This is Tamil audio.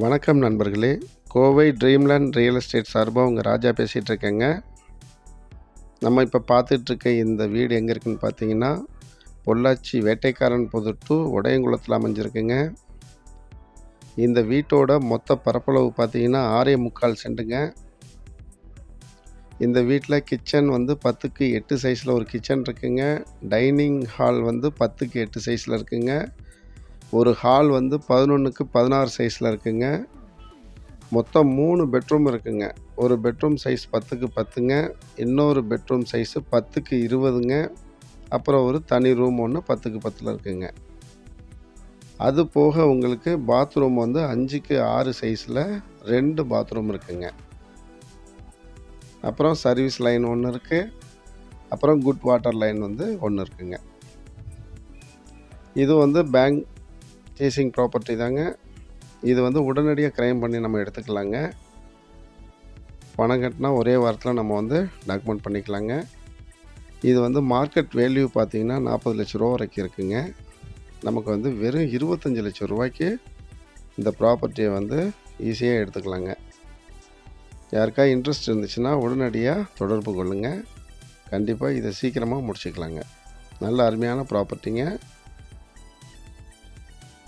வணக்கம் நண்பர்களே. கோவை ட்ரீம்லேண்ட் ரியல் எஸ்டேட் சார்பாக உங்கள் ராஜா பேசிகிட்ருக்கேங்க நம்ம இப்போ பார்த்துட்ருக்க இந்த வீடு எங்கே இருக்குன்னு பார்த்தீங்கன்னா பொள்ளாச்சி வேட்டைக்காரன் புது டு உடையங்குளத்தில் அமைஞ்சிருக்குங்க. இந்த வீட்டோட மொத்த பரப்பளவு பார்த்தீங்கன்னா ஆறே முக்கால் சென்ட்டுங்க. இந்த வீட்டில் கிச்சன் வந்து பத்துக்கு எட்டு சைஸில் ஒரு கிச்சன் இருக்குங்க. டைனிங் ஹால் வந்து பத்துக்கு எட்டு சைஸில் இருக்குங்க. ஒரு ஹால் வந்து பதினொன்றுக்கு பதினாறு சைஸில் இருக்குங்க. மொத்தம் மூணு பெட்ரூம் இருக்குங்க. ஒரு பெட்ரூம் சைஸ் பத்துக்கு பத்துங்க. இன்னொரு பெட்ரூம் சைஸு பத்துக்கு இருபதுங்க. அப்புறம் ஒரு தனி ரூம் ஒன்று பத்துக்கு பத்தில் இருக்குங்க. அது போக உங்களுக்கு பாத்ரூம் வந்து அஞ்சுக்கு ஆறு சைஸில் ரெண்டு பாத்ரூம் இருக்குங்க. அப்புறம் சர்வீஸ் லைன் ஒன்று இருக்குது அப்புறம் குட் வாட்டர் லைன் வந்து ஒன்று இருக்குங்க. இது வந்து பேங்க் சேசிங் ப்ராப்பர்ட்டி தாங்க. இது வந்து உடனடியாக க்ரைம் பண்ணி நம்ம எடுத்துக்கலாங்க. பணம் கட்டினா ஒரே வாரத்தில் நம்ம வந்து டாக்குமெண்ட் பண்ணிக்கலாங்க. இது வந்து மார்க்கெட் வேல்யூ பார்த்தீங்கன்னா நாற்பது லட்ச ரூபா வரைக்கும் இருக்குங்க. நமக்கு வந்து வெறும் இருபத்தஞ்சி லட்ச ரூபாய்க்கு இந்த ப்ராப்பர்ட்டியை வந்து ஈஸியாக எடுத்துக்கலாங்க. யாருக்கா இன்ட்ரெஸ்ட் இருந்துச்சுன்னா உடனடியாக தொடர்பு கொள்ளுங்கள் கண்டிப்பாக இதை சீக்கிரமாக முடிச்சுக்கலாங்க. நல்ல அருமையான ப்ராப்பர்ட்டிங்க